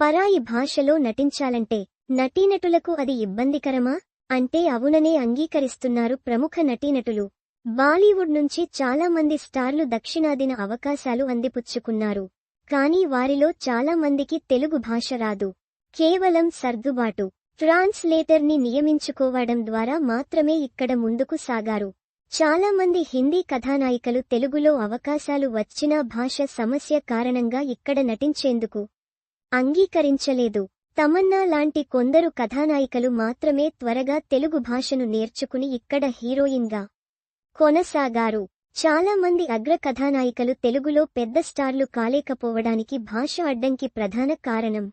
పరాయి భాషలో నటించాలంటే నటీనటులకు అది ఇబ్బందికరమా? అంటే అవుననే అంగీకరిస్తున్నారు ప్రముఖ నటీనటులు. బాలీవుడ్ నుంచి చాలా మంది స్టార్లు దక్షిణాదిన అవకాశాలు అందిపుచ్చుకున్నారు. కానీ వారిలో చాలా మందికి తెలుగు భాష రాదు. కేవలం సర్దుబాటు. ట్రాన్స్లేటర్ని నియమించుకోవడం ద్వారా మాత్రమే ఇక్కడ ముందుకు సాగారు. చాలా మంది హిందీ కథానాయికలు తెలుగులో అవకాశాలు వచ్చినా భాష సమస్య కారణంగా ఇక్కడ నటించేందుకు అంగీకరించలేదు. తమన్నా లాంటి కొందరు కథానాయికలు మాత్రమే త్వరగా తెలుగు భాషను నేర్చుకుని ఇక్కడ హీరోయిన్గా కొనసాగారు. చాలా మంది అగ్ర కథానాయికలు తెలుగులో పెద్ద స్టార్లు కాలేకపోవడానికి భాష అడ్డంకి ప్రధాన కారణం.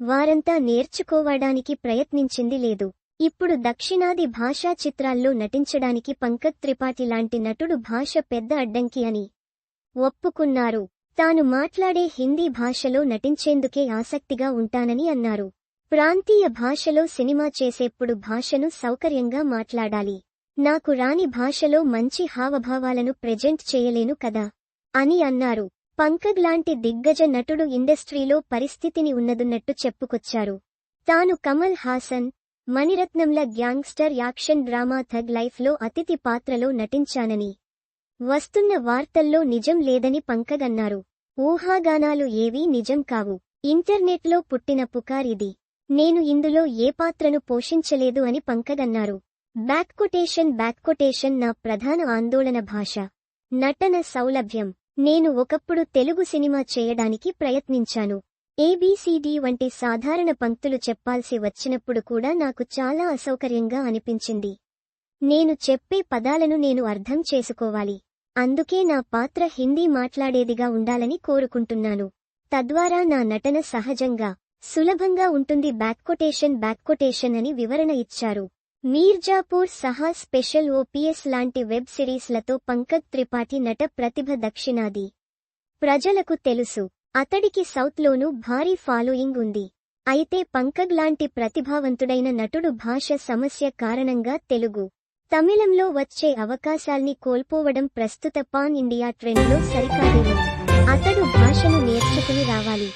వారంతా నేర్చుకోవడానికి ప్రయత్నించింది లేదు. ఇప్పుడు దక్షిణాది భాషా చిత్రాల్లో నటించడానికి పంకజ్ త్రిపాఠి లాంటి నటుడు భాష పెద్ద అడ్డంకి అని ఒప్పుకున్నారు. తాను మాట్లాడే హిందీ భాషలో నటించేందుకే ఆసక్తిగా ఉంటానని అన్నారు. ప్రాంతీయ భాషలో సినిమా చేసేప్పుడు భాషను సౌకర్యంగా మాట్లాడాలి. నాకు రాని భాషలో మంచి హావభావాలను ప్రెజెంట్ చేయలేను కదా అని అన్నారు. పంకగ్ లాంటి దిగ్గజ నటుడు ఇండస్ట్రీలో పరిస్థితిని ఉన్నదున్నట్టు చెప్పుకొచ్చారు. తాను కమల్ హాసన్ మణిరత్నంల గ్యాంగ్స్టర్ యాక్షన్ డ్రామా థగ్ లైఫ్లో అతిథి పాత్రలో నటించానని వస్తున్న వార్తల్లో నిజం లేదని పంకగన్నారు. ఊహాగానాలు ఏవీ నిజం కావు. ఇంటర్నెట్లో పుట్టిన పుకారిది నేను ఇందులో ఏ పాత్రను పోషించలేదు అని పంకగన్నారు. బ్యాక్కొటేషన్ బ్యాక్కొటేషన్ నా ప్రధాన ఆందోళన భాష. నటన సౌలభ్యం. నేను ఒకప్పుడు తెలుగు సినిమా చేయడానికి ప్రయత్నించాను. ఏబీసీడీ వంటి సాధారణ పంక్తులు చెప్పాల్సి వచ్చినప్పుడు కూడా నాకు చాలా అసౌకర్యంగా అనిపించింది. నేను చెప్పే పదాలను నేను అర్థం చేసుకోవాలి. అందుకే నా పాత్ర హిందీ మాట్లాడేదిగా ఉండాలని కోరుకుంటున్నాను. తద్వారా నా నటన సహజంగా సులభంగా ఉంటుంది. బ్యాక్కొటేషన్ బ్యాక్కొటేషన్ అని వివరణ ఇచ్చారు. మీర్జాపూర్ సహా స్పెషల్ ఓపీఎస్ లాంటి వెబ్ సిరీస్లతో పంకజ్ త్రిపాఠి నట ప్రతిభ దక్షిణాది. ప్రజలకు తెలుసు అతడికి సౌత్లోనూ భారీ ఫాలోయింగ్ ఉంది. అయితే పంకగ్ లాంటి ప్రతిభావంతుడైన నటుడు భాష సమస్య కారణంగా తెలుగు తమిళంలో వచ్చే అవకాశాల్ని కోల్పోవడం ప్రస్తుత పాన్ ఇండియా ట్రెండ్లో సరికాదేమో. అతడు భాషను నేర్చుకుని రావాలి.